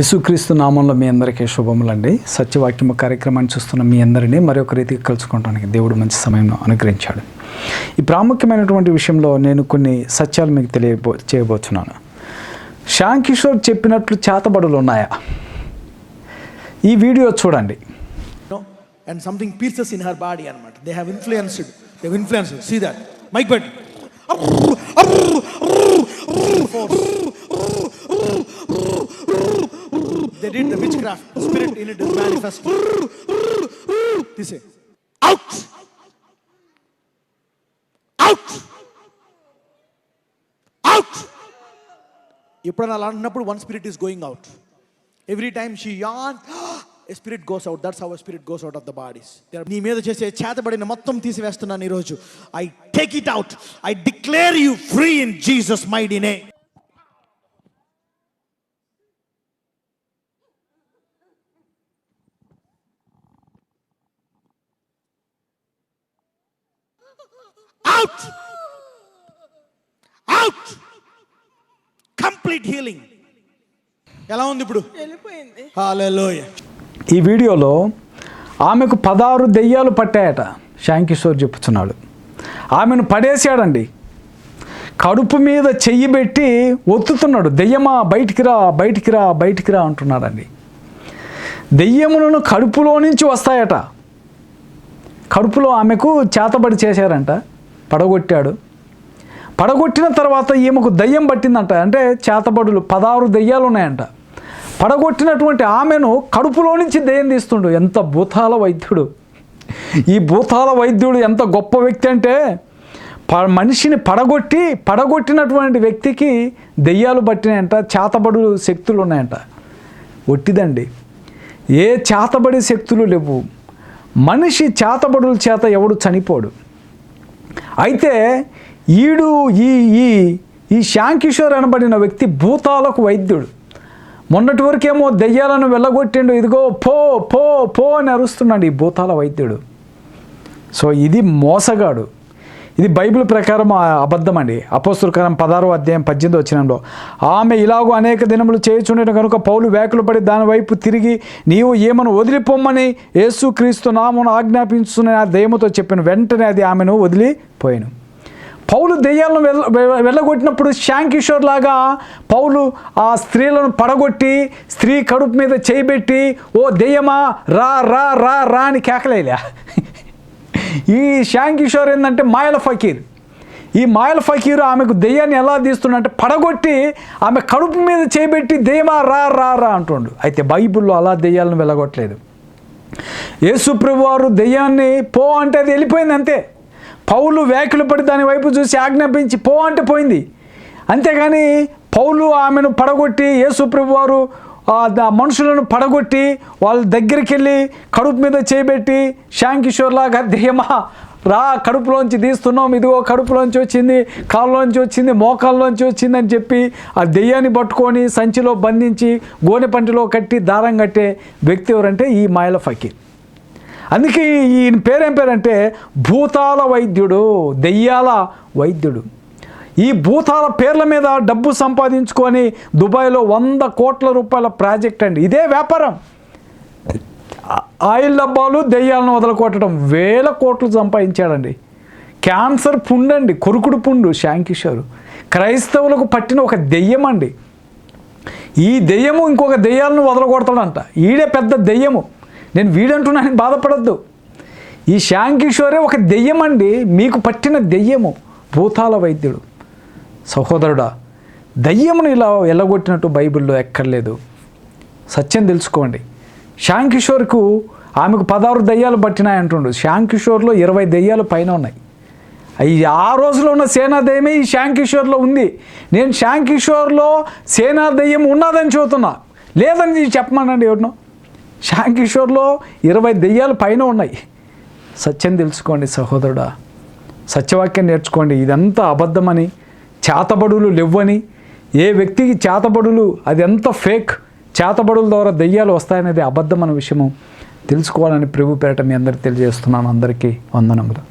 యేసుక్రీస్తు నామంలో మీ అందరికీ శుభములండి సత్యవాక్యము కార్యక్రమాన్ని చూస్తున్న మీ అందరినీ మరొక రీతికి కలుసుకోవడానికి దేవుడు మంచి సమయం అనుగ్రహించాడు ఈ ప్రాముఖ్యమైనటువంటి విషయంలో నేను కొన్ని సత్యాలు మీకు తెలియబో చేయబోతున్నాను శ్యామ్ కిషోర్ చెప్పినట్లు చేతబడులు ఉన్నాయా ఈ వీడియో చూడండి and something pierces in her body అనమాట they have influenced they have see see mic mic witchcraft spirit in it is manifest. Is out. Out. Out. ఎప్పుడైనా అలా అంటున్నప్పుడు one spirit is going out every time she an a spirit goes out that's our spirit goes out of the bodies నీ మీద చేసే చేతబడిన మొత్తం తీసివేస్తున్నాను ఈరోజు. I take it out I declare you free in Jesus mighty name out out complete healing ఎలా ఉంది ఇప్పుడు? ఈ వీడియోలో ఆమెకు పదహారు దెయ్యాలు పట్టాయట శ్యామ్ కిషోర్ చెప్పుచున్నాడు. ఆమెను పడేసాడండి కడుపు మీద చెయ్యి పెట్టి ఒత్తుతున్నాడు. దెయ్యమా బయటికి రా బయటికి రా బయటికి రా అంటున్నాడండి. దెయ్యములను కడుపులో నుంచి వస్తాయట. కడుపులో ఆమెకు చేతబడి చేశారంట పడగొట్టాడు. పడగొట్టిన తర్వాత ఈమెకు దయ్యం పట్టిందంట అంటే చేతబడులు పదహారు దయ్యాలు ఉన్నాయంట పడగొట్టినటువంటి ఆమెను కడుపులో నుంచి దయ్యం తీస్తుండు. ఎంత భూతాల వైద్యుడు. ఈ భూతాల వైద్యుడు ఎంత గొప్ప వ్యక్తి అంటే ప మనిషిని పడగొట్టి పడగొట్టినటువంటి వ్యక్తికి దెయ్యాలు పట్టినాయంట చేతబడు శక్తులు ఉన్నాయంట ఒట్టిదండి. ఏ చేతబడి శక్తులు లేవు. మనిషి చేతబడుల చేత ఎవడు చనిపోడు. అయితే ఈడు ఈ ఈ ఈ శాంకిషోర్ అనబడిన వ్యక్తి భూతాలకు వైద్యుడు. మొన్నటి వరకేమో దెయ్యాలను వెళ్ళగొట్టిండు ఇదిగో పో పో పో అని అరుస్తున్నాడు ఈ భూతాల వైద్యుడు. సో ఇది మోసగాడు. ఇది బైబిల్ ప్రకారం ఆ అబద్ధం అండి అపోస్తులకరం పదారో అధ్యాయం పద్దెనిమిది వచ్చినంలో ఆమె ఇలాగూ అనేక దినములు చేయుచుండటం కనుక పౌలు వ్యాకులు పడి దాని వైపు తిరిగి నీవు ఏమను వదిలిపోమ్మని? యేసుక్రీస్తు నామను ఆజ్ఞాపించుకుని ఆ దయ్యముతో చెప్పిన వెంటనే అది ఆమెను వదిలిపోయాను. పౌలు దెయ్యాలను వెళ్ళ వెళ్ళగొట్టినప్పుడు శ్యామ్ కిషోర్ లాగా పౌలు ఆ స్త్రీలను పడగొట్టి స్త్రీ కడుపు మీద చేయబెట్టి ఓ దెయ్యమా రా రా రా రా అని కేకలేలే ఈ శ్యామ్ కిషోర్ ఏంటంటే మాయల ఫకీర్. ఈ మాయల ఫకీరు ఆమెకు దెయ్యాన్ని ఎలా తీస్తుండంటే పడగొట్టి ఆమె కడుపు మీద చేయబెట్టి దెయ్యమా రా రా రా అంటుండు. అయితే బైబిల్లో అలా దెయ్యాలను వెళ్ళగొట్టలేదు యేసుప్రభు వారు దెయ్యాన్ని పో అంటే అది వెళ్ళిపోయింది అంతే. పౌలు వ్యాఖ్యలు పడి దాని వైపు చూసి ఆజ్ఞాపించి పో అంటే పోయింది. అంతేగాని పౌలు ఆమెను పడగొట్టి యేసుప్రభు వారు మనుషులను పడగొట్టి వాళ్ళ దగ్గరికి వెళ్ళి కడుపు మీద చేయబెట్టి శ్యామ్ కిషోర్ లాగా దెయ్యమా రా కడుపులోంచి తీస్తున్నాం ఇదిగో కడుపులోంచి వచ్చింది కాళ్ళలోంచి వచ్చింది మోకాల్లోంచి వచ్చింది అని చెప్పి ఆ దెయ్యాన్ని పట్టుకొని సంచిలో బంధించి గోనె పంటిలో కట్టి దారం కట్టే వ్యక్తి ఎవరంటే ఈ మాయల ఫకీర్. అందుకే ఈయన పేరేం పేరంటే భూతాల వైద్యుడు దెయ్యాల వైద్యుడు. ఈ భూతాల పేర్ల మీద డబ్బు సంపాదించుకొని దుబాయ్లో వంద కోట్ల రూపాయల ప్రాజెక్ట్ అండి. ఇదే వ్యాపారం. ఆయిల్ డబ్బాలు దెయ్యాలను వదలకొట్టడం వేల కోట్లు సంపాదించాడండి. క్యాన్సర్ పుండు అండి కొరుకుడు పుండు శాంకిషోరు. క్రైస్తవులకు పట్టిన ఒక దెయ్యం అండి. ఈ దెయ్యము ఇంకొక దెయ్యాలను వదలగొడతాడంట. ఈడే పెద్ద దెయ్యము. నేను వీడంటున్నాను బాధపడద్దు. ఈ శాంకిషోరే ఒక దెయ్యం అండి మీకు పట్టిన దెయ్యము భూతాల వైద్యుడు. సహోదరుడా దయ్యమును ఇలా ఎల్లగొట్టినట్టు బైబిల్లో ఎక్కర్లేదు సత్యం తెలుసుకోండి. శ్యామ్ కిషోర్కు ఆమెకు పదహారు దయ్యాలు పట్టినాయంటుండు శ్యామ్ కిషోర్లో ఇరవై దయ్యాలు పైన ఉన్నాయి. అవి ఆ రోజులో ఉన్న సేనాదయ్యమే ఈ శ్యామ్ కిషోర్లో ఉంది. నేను శ్యామ్ కిషోర్లో సేనా ఉన్నదని చెబుతున్నా. లేదని చెప్పమనండి ఎవరినో? శ్యామ్ కిషోర్లో ఇరవై దెయ్యాలు పైన ఉన్నాయి. సత్యం తెలుసుకోండి సహోదరుడా. సత్యవాక్యం నేర్చుకోండి. ఇదంతా అబద్ధమని చేతబడులు లేవని ఏ వ్యక్తికి చేతబడులు అది ఎంత ఫేక్? చేతబడుల ద్వారా దెయ్యాలు వస్తాయనేది అబద్ధం అనే విషయము తెలుసుకోవాలని ప్రభు పేరట మీ అందరికీ తెలియజేస్తున్నాను. అందరికీ వందనములు.